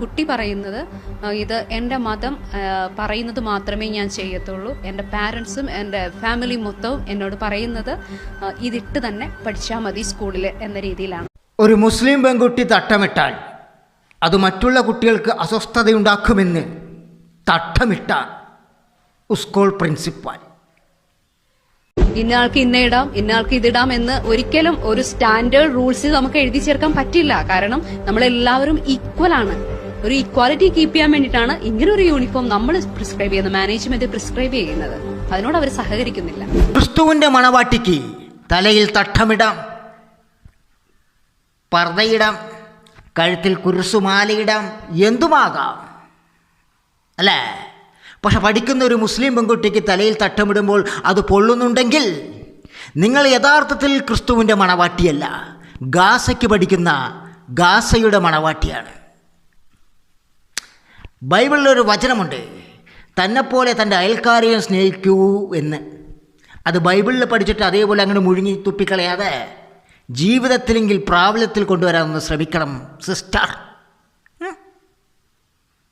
കുട്ടി പറയുന്നത് ഇത് എന്റെ മതം പറയുന്നത് മാത്രമേ ഞാൻ ചെയ്യത്തുള്ളൂ. എന്റെ പാരൻസും എന്റെ ഫാമിലി മൊത്തവും എന്നോട് പറയുന്നത് ഇതിട്ട് തന്നെ പഠിച്ചാൽ മതി സ്കൂളിൽ എന്ന രീതിയിലാണ്. ഒരു മുസ്ലിം പെൺകുട്ടി തട്ടമിട്ടാൽ അത് മറ്റുള്ള കുട്ടികൾക്ക് അസ്വസ്ഥതയുണ്ടാക്കുമെന്ന് തട്ടമിട്ട സ്കൂൾ പ്രിൻസിപ്പാൽ. ഇന്നയാൾക്ക് ഇന്ന ഇടാം ഇന്നയാൾക്ക് ഇതിടാം എന്ന് ഒരിക്കലും ഒരു സ്റ്റാൻഡേർഡ് റൂൾസ് നമുക്ക് എഴുതി ചേർക്കാൻ പറ്റില്ല. കാരണം നമ്മളെല്ലാവരും ഈക്വൽ ആണ്. ഒരു ഇക്വാലിറ്റി കീപ്പ് ചെയ്യാൻ വേണ്ടിയിട്ടാണ് ഇങ്ങനെ ഒരു യൂണിഫോം നമ്മൾ പ്രിസ്ക്രൈബ് ചെയ്യുന്നത് മാനേജ്മെന്റ് പ്രിസ്ക്രൈബ് ചെയ്യുന്നത്. അതിനോട് അവർ സഹകരിക്കുന്നില്ല. ക്രിസ്തുവിന്റെ മണവാട്ടിക്ക് തലയിൽ തട്ടമിടാം പർദ്ദയിടാം കഴുത്തിൽ കുരിശുമാലയിടാം എന്തുമാകാം? അല്ലേ? പക്ഷെ പഠിക്കുന്ന ഒരു മുസ്ലിം പെൺകുട്ടിക്ക് തലയിൽ തട്ടമിടുമ്പോൾ അത് പൊള്ളുന്നുണ്ടെങ്കിൽ നിങ്ങൾ യഥാർത്ഥത്തിൽ ക്രിസ്തുവിന്റെ മണവാട്ടിയല്ല ഗാസയ്ക്ക് പഠിക്കുന്ന ഗാസയുടെ മണവാട്ടിയാണ്. ബൈബിളിലൊരു വചനമുണ്ട്. തന്നെപ്പോലെ തന്റെ അയൽക്കാരെയും സ്നേഹിക്കൂ എന്ന്. അത് ബൈബിളിൽ പഠിച്ചിട്ട് അതേപോലെ അങ്ങനെ മുഴുങ്ങി തുപ്പിക്കളയാതെ ജീവിതത്തിലെങ്കിൽ പ്രാബല്യത്തിൽ കൊണ്ടുവരാമെന്ന് ശ്രമിക്കണം സിസ്റ്റർ.